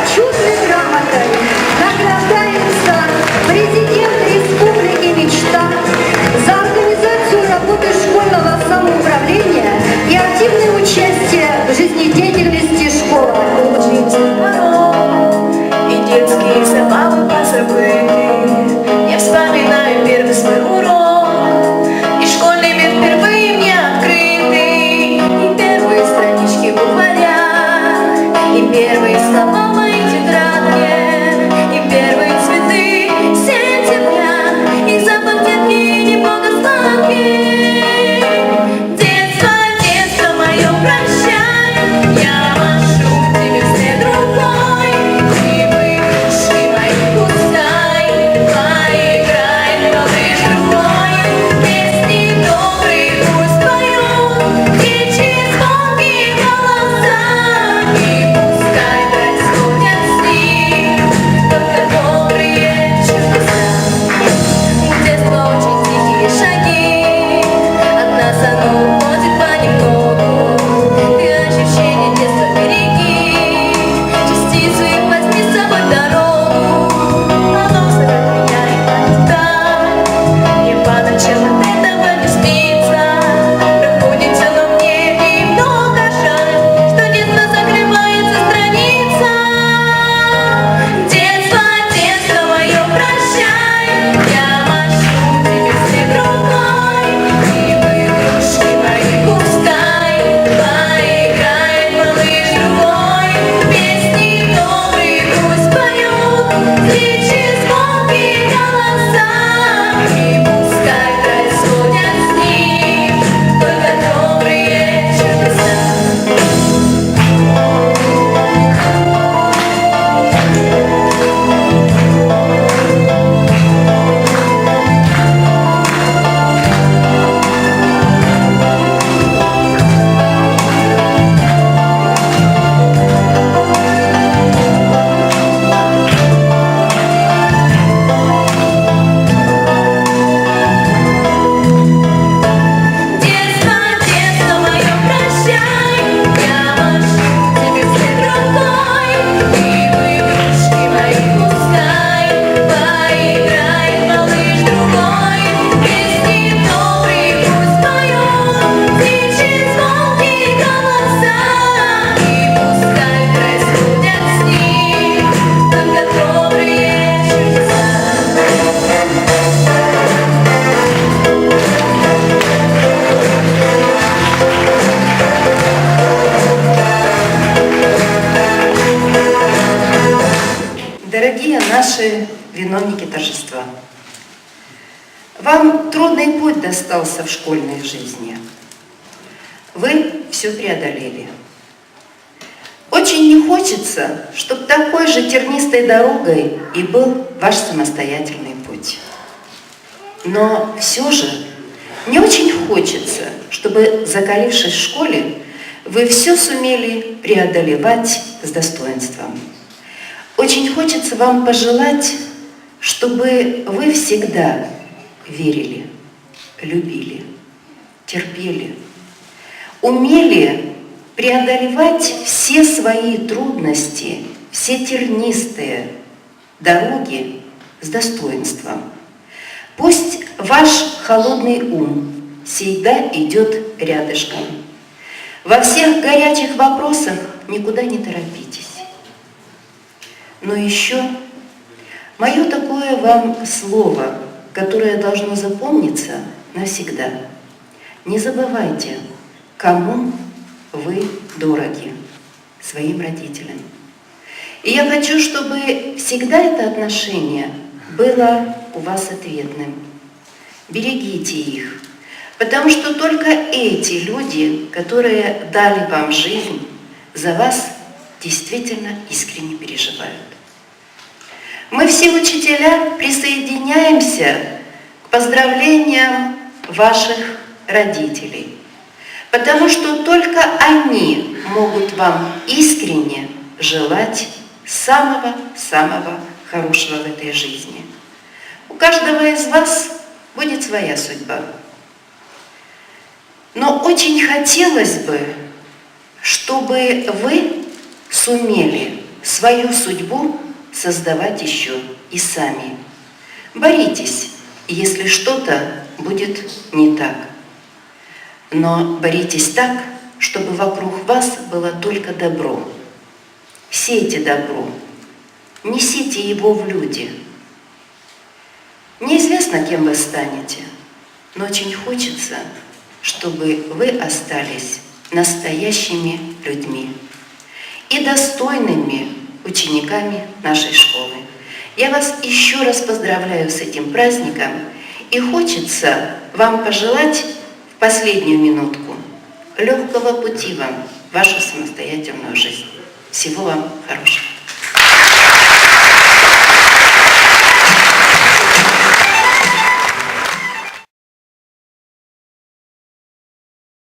Почетной Дорогие наши виновники торжества, вам трудный путь достался в школьной жизни. Вы все преодолели. Очень не хочется, чтобы такой же тернистой дорогой и был ваш самостоятельный путь. Но все же мне очень хочется, чтобы, закалившись в школе, вы все сумели преодолевать с достоинством. Очень хочется вам пожелать, чтобы вы всегда верили, любили, терпели, умели преодолевать все свои трудности, все тернистые дороги с достоинством. Пусть ваш холодный ум всегда идет рядышком. Во всех горячих вопросах никуда не торопитесь. Но еще мое такое вам слово, которое должно запомниться навсегда. Не забывайте, кому вы дороги, своим родителям. И я хочу, чтобы всегда это отношение было у вас ответным. Берегите их, потому что только эти люди, которые дали вам жизнь, за вас действительно искренне переживают. Мы все учителя присоединяемся к поздравлениям ваших родителей, потому что только они могут вам искренне желать самого-самого хорошего в этой жизни. У каждого из вас будет своя судьба. Но очень хотелось бы, чтобы вы сумели свою судьбу создавать еще и сами. Боритесь, если что-то будет не так. Но боритесь так, чтобы вокруг вас было только добро. Сейте добро, несите его в люди. Неизвестно, кем вы станете, но очень хочется, чтобы вы остались настоящими людьми и достойными учениками нашей школы. Я вас еще раз поздравляю с этим праздником и хочется вам пожелать в последнюю минутку легкого пути вам вашу самостоятельную жизнь. Всего вам хорошего.